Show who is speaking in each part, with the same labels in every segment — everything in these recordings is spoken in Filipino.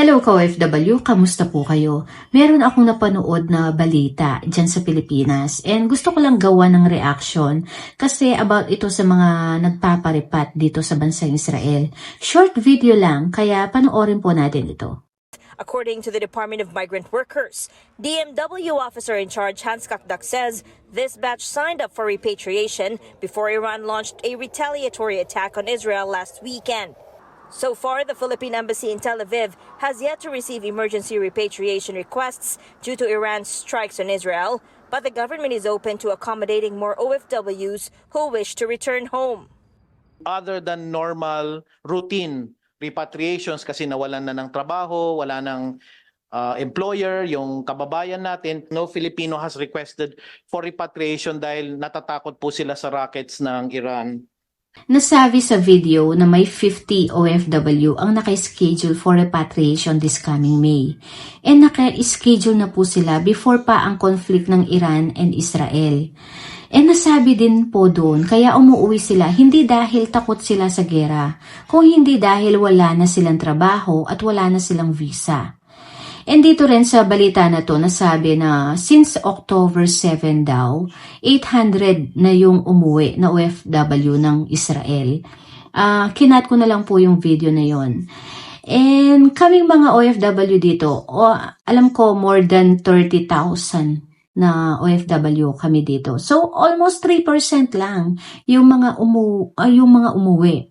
Speaker 1: Hello ka-OFW, kamusta po kayo? Meron akong napanood na balita dyan sa Pilipinas and gusto ko lang gawa ng reaction kasi about ito sa mga nagpaparipat dito sa bansang Israel. Short video lang, kaya panoorin po natin ito.
Speaker 2: According to the Department of Migrant Workers, DMW officer in charge Hans Kakdak says this batch signed up for repatriation before Iran launched a retaliatory attack on Israel last weekend. So far, the Philippine embassy in Tel Aviv has yet to receive emergency repatriation requests due to Iran's strikes on Israel, but the government is open to accommodating more OFWs who wish to return home.
Speaker 3: other than normal routine repatriations kasi nawalan na ng trabaho, wala ng uh, employer, yung kababayan natin, no Filipino has requested for repatriation dahil natatakot po sila sa rockets ng Iran.
Speaker 1: Nasabi sa video na may 50 OFW ang naka-schedule for repatriation this coming May. And naka-schedule na po sila before pa ang conflict ng Iran and Israel. And nasabi din po doon, kaya umuwi sila hindi dahil takot sila sa gera, kung hindi dahil wala na silang trabaho at wala na silang visa. And dito rin sa balita na to, nasabi na since October 7 daw, 800 na yung umuwi na OFW ng Israel. Ah, kinat ko na lang po yung video na yon. And kaming mga OFW dito, o, alam ko more than 30,000 na OFW kami dito. So almost 3% lang yung mga umu ah, yung mga umuwi.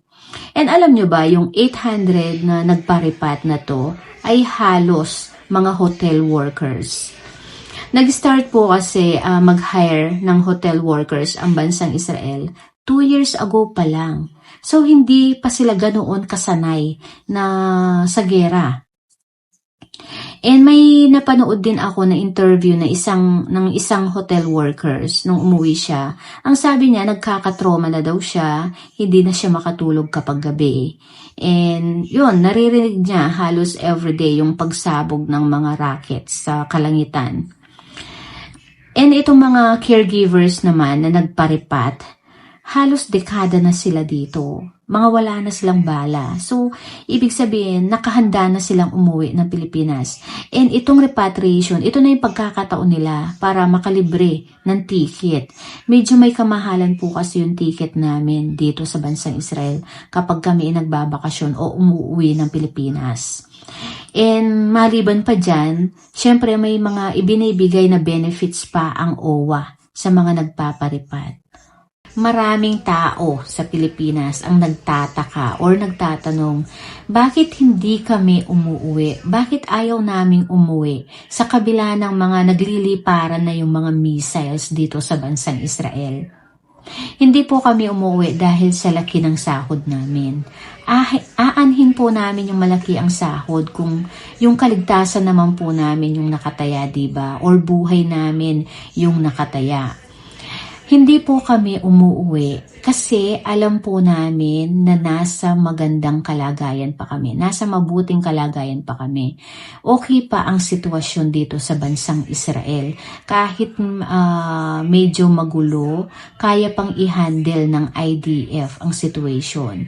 Speaker 1: And alam nyo ba, yung 800 na nagparipat na to ay halos mga hotel workers. Nag-start po kasi ah, mag-hire ng hotel workers ang bansang Israel two years ago pa lang. So, hindi pa sila ganoon kasanay na sa gera. And may napanood din ako na interview na isang ng isang hotel workers nung umuwi siya. Ang sabi niya nagkakatroma na daw siya, hindi na siya makatulog kapag gabi. And yun, naririnig niya halos everyday yung pagsabog ng mga rockets sa kalangitan. And itong mga caregivers naman na nagparipat, halos dekada na sila dito. Mga wala na silang bala. So, ibig sabihin, nakahanda na silang umuwi ng Pilipinas. And itong repatriation, ito na yung pagkakataon nila para makalibre ng ticket. Medyo may kamahalan po kasi yung ticket namin dito sa bansang Israel kapag kami nagbabakasyon o umuwi ng Pilipinas. And maliban pa dyan, syempre may mga ibinibigay na benefits pa ang OWA sa mga nagpaparipat. Maraming tao sa Pilipinas ang nagtataka or nagtatanong, bakit hindi kami umuwi? Bakit ayaw naming umuwi sa kabila ng mga nagliliparan na yung mga missiles dito sa bansang Israel? Hindi po kami umuwi dahil sa laki ng sahod namin. Ah, aanhin po namin yung malaki ang sahod kung yung kaligtasan naman po namin yung nakataya, 'di ba? Or buhay namin yung nakataya. Hindi po kami umuwi kasi alam po namin na nasa magandang kalagayan pa kami. Nasa mabuting kalagayan pa kami. Okay pa ang sitwasyon dito sa bansang Israel. Kahit ah, medyo magulo, kaya pang i-handle ng IDF ang situation.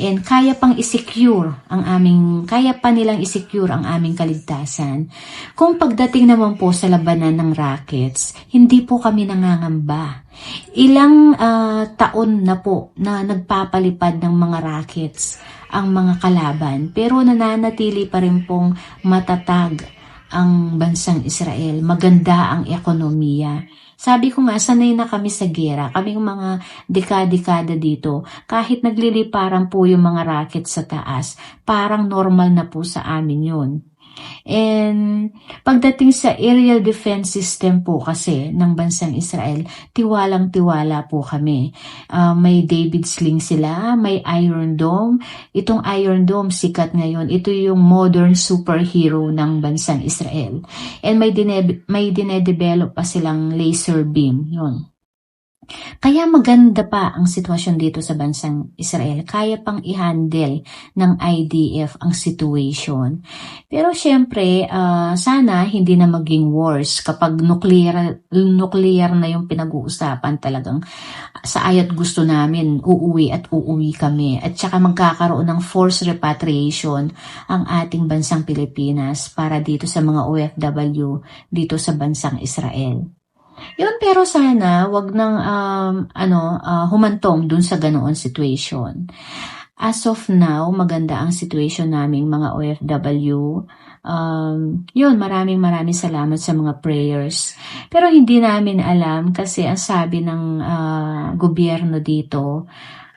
Speaker 1: And kaya pang i-secure ang aming, kaya pa nilang i-secure ang aming kaligtasan. Kung pagdating naman po sa labanan ng rockets, hindi po kami nangangamba. Ilang ah, taon na po na nagpapalipad ng mga rockets ang mga kalaban pero nananatili pa rin pong matatag ang bansang Israel. Maganda ang ekonomiya. Sabi ko nga, sanay na kami sa gera. Kaming mga dekada-dekada dito, kahit nagliliparan po yung mga rockets sa taas, parang normal na po sa amin yun. And pagdating sa aerial defense system po kasi ng bansang Israel, tiwalang-tiwala po kami. Ah, may David Sling sila, may Iron Dome. Itong Iron Dome sikat ngayon. Ito yung modern superhero ng bansang Israel. And may dine may dinedevelop pa silang laser beam. Yun. Kaya maganda pa ang sitwasyon dito sa bansang Israel. Kaya pang i-handle ng IDF ang situation. Pero syempre, ah, sana hindi na maging worse kapag nuclear, nuclear na yung pinag-uusapan talagang sa ayat gusto namin, uuwi at uuwi kami. At saka magkakaroon ng forced repatriation ang ating bansang Pilipinas para dito sa mga OFW dito sa bansang Israel. Yun, pero sana wag nang um, ano, ah, humantong dun sa ganoon situation. As of now, maganda ang situation naming mga OFW. Um, yun, maraming maraming salamat sa mga prayers. Pero hindi namin alam kasi ang sabi ng ah, gobyerno dito,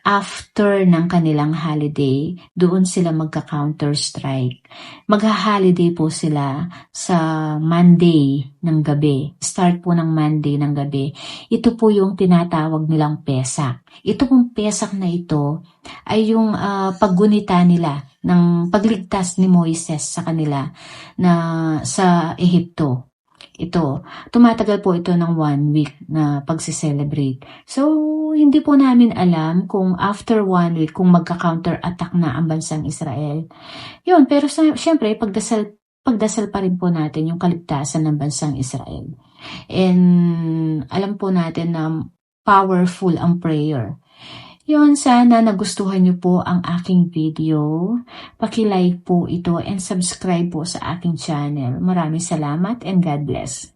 Speaker 1: after ng kanilang holiday, doon sila magka-counter strike. Magha-holiday po sila sa Monday ng gabi. Start po ng Monday ng gabi. Ito po yung tinatawag nilang pesak. Ito pong pesak na ito ay yung ah, paggunita nila ng pagligtas ni Moises sa kanila na sa Ehipto. Ito, tumatagal po ito ng one week na pagse-celebrate. So, hindi po namin alam kung after one week, kung magka-counter attack na ang bansang Israel. Yun, pero sa, syempre, pagdasal, pagdasal pa rin po natin yung kaligtasan ng bansang Israel. And alam po natin na powerful ang prayer. Yun, sana nagustuhan niyo po ang aking video. Paki-like po ito and subscribe po sa aking channel. Maraming salamat and God bless.